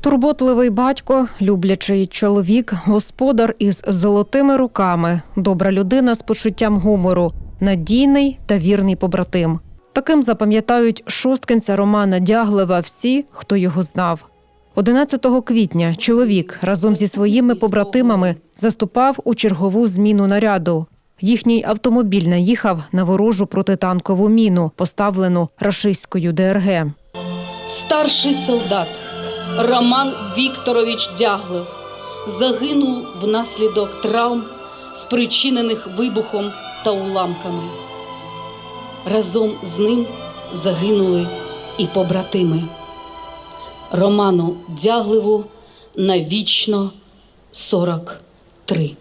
Турботливий батько, люблячий чоловік, господар із золотими руками, добра людина з почуттям гумору, надійний та вірний побратим. Таким запам'ятають шосткинця Романа Дяглева всі, хто його знав. 11 квітня чоловік разом зі своїми побратимами заступав у чергову зміну наряду. Їхній автомобіль наїхав на ворожу протитанкову міну, поставлену рашистською ДРГ. Старший солдат Роман Вікторович Дяглев загинув внаслідок травм, спричинених вибухом та уламками. Разом з ним загинули і побратими. Роману Дяглеву навічно 43.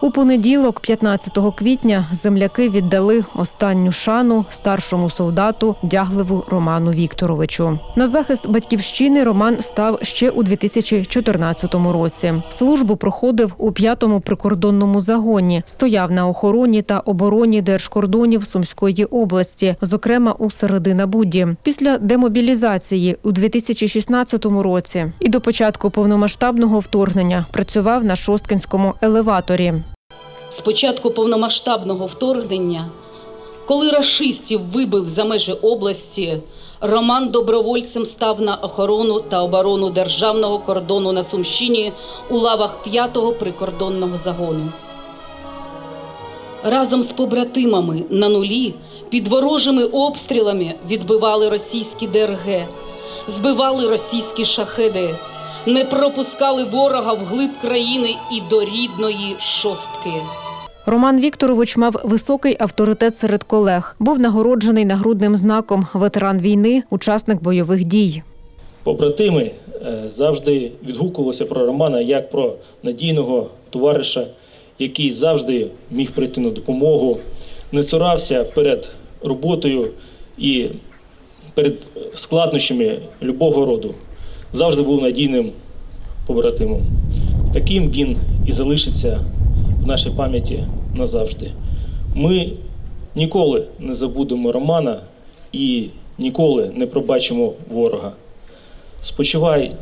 У понеділок, 15 квітня, земляки віддали останню шану старшому солдату Дяглеву Роману Вікторовичу. На захист батьківщини Роман став ще у 2014 році. Службу проходив у п'ятому прикордонному загоні, стояв на охороні та обороні держкордонів Сумської області, зокрема у Серединабуді. Після демобілізації у 2016 році і до початку повномасштабного вторгнення працював на шосткинському елеваторі. З початку повномасштабного вторгнення, коли рашистів вибили за межі області, Роман добровольцем став на охорону та оборону державного кордону на Сумщині у лавах 5-го прикордонного загону. Разом з побратимами на нулі під ворожими обстрілами відбивали російські ДРГ, збивали російські шахеди, не пропускали ворога вглиб країни і до рідної шостки. Роман Вікторович мав високий авторитет серед колег. Був нагороджений нагрудним знаком ветеран війни, учасник бойових дій. Побратими е, завжди відгукувалися про Романа як про надійного товариша, який завжди міг прийти на допомогу, не цурався перед роботою і перед складнощами любого роду. Завжди був надійним побратимом. Таким він і залишиться в нашій пам'яті назавжди. Ми ніколи не забудемо Романа і ніколи не пробачимо ворога. Спочивай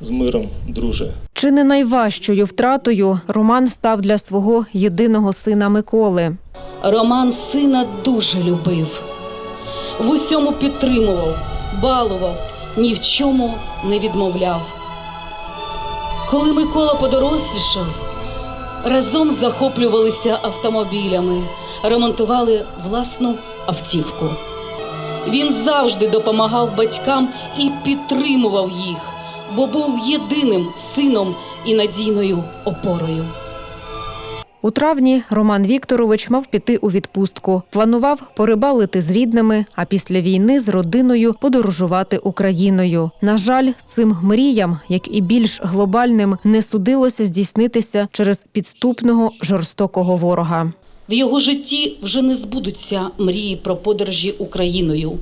з миром, друже. Чи не найважчою втратою Роман став для свого єдиного сина Миколи. Роман сина дуже любив, в усьому підтримував, балував, ні в чому не відмовляв. Коли Микола подорослішав, разом захоплювалися автомобілями, ремонтували власну автівку. Він завжди допомагав батькам і підтримував їх, бо був єдиним сином і надійною опорою. У травні Роман Вікторович мав піти у відпустку. Планував порибалити з рідними, а після війни з родиною подорожувати Україною. На жаль, цим мріям, як і більш глобальним, не судилося здійснитися через підступного жорстокого ворога. В його житті вже не збудуться мрії про подорожі Україною.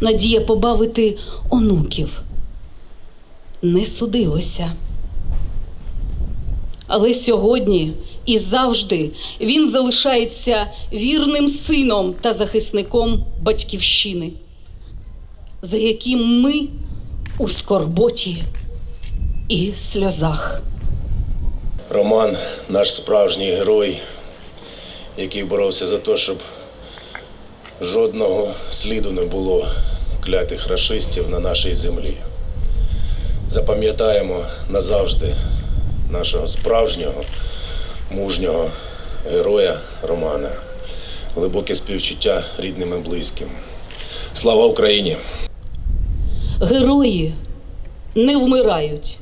Надія побавити онуків. Не судилося. Але сьогодні і завжди він залишається вірним сином та захисником батьківщини, за яким ми у скорботі і сльозах. Роман наш справжній герой, який боровся за те, щоб жодного сліду не було клятих рашистів на нашій землі. Запам'ятаємо назавжди нашого справжнього, мужнього героя Романа. Глибоке співчуття рідним і близьким. Слава Україні! Герої не вмирають,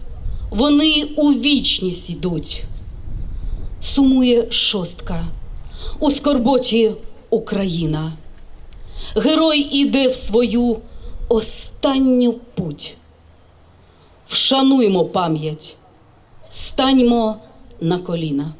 вони у вічність йдуть. Сумує шостка, у скорботі Україна. Герой іде в свою останню путь. Вшануймо пам'ять, станьмо на коліна.